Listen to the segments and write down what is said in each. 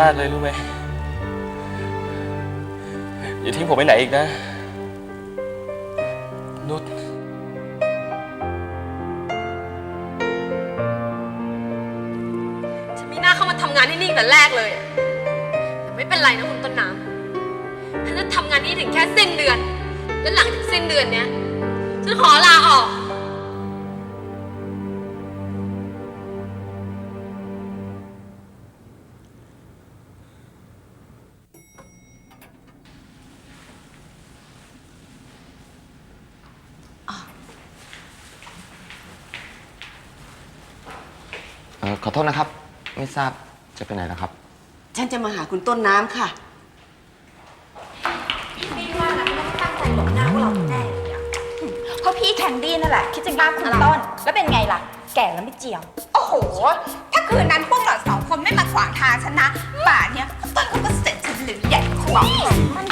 มากเลยรู้ไหม อย่าทิ้งผมไปไหนอีกนะ นุชฉันไม่น่าเข้ามาทำงานที่นี่ตั้งแต่แรกเลยอะแต่ไม่เป็นไรนะคุณต้นน้ำฉันจะทำงานนี้ถึงแค่สิ้นเดือน และหลังจากสิ้นเดือนเนี้ย ฉันขอลาออก ออขอโทษนะครับ ไม่ทราบจะไปไหนนะครับ ฉันจะมาหาคุณต้นน้ำค่ะ พี่ว่านะไม่ต้องตั้งใจหลบหน้าพวกเราแน่เลยอะเพราะพี่แคนดี้นั่นแหละ คิดจะลากคุณต้น แล้วเป็นไงล่ะ แก่แล้วไม่เจียม โอ้โห ถ้าคืนนั้นพวกเราสองคนไม่มาขวางทางฉันนะ ป่านเนี้ยต้นเขาก็เสร็จฉันหรือใหญ่ขวางมั่น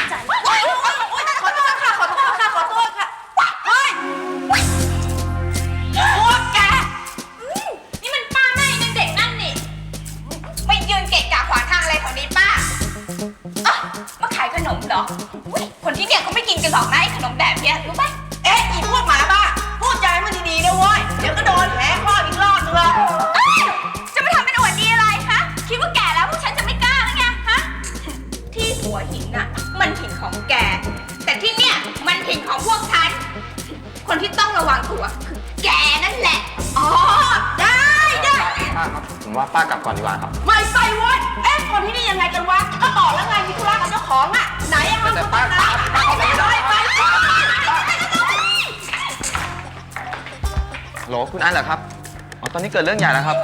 มาขายขนมเหรออุ๊ยคนที่เนี่ยเขาไม่กินกันหรอกนะไอ้ขนมแบบเนี้ยรู้ไหมเอ๊ะอีพวกหมาบ้า พูดจาให้มันดีๆนะเว้ย เดี๋ยวก็โดนแผลคลอดอีกรอบนึงเลยเอ้ยจะมาทำเป็นอวดดีอะไรคะ คิดว่าแก่แล้วพวกฉันจะไม่กล้าหรือไงฮะ ที่หัวหินน่ะ มันถิ่นของแก แต่ที่เนี่ยมันถิ่นของพวกฉัน คนที่ต้องระวังตัวคือแกนั่นแหละ อ๋อ ได้ได้ ป้าครับผมว่าป้ากลับก่อนดีกว่าครับ ไม่ไปเว้ยเอ๊ะคนที่นี่ยังไงกันวะ ก็บอกแล้วไงมีธุระกับเจ้าของอะ โหลคุณอันเหรอครับ อ๋อ ตอนนี้เกิดเรื่องใหญ่แล้วครับ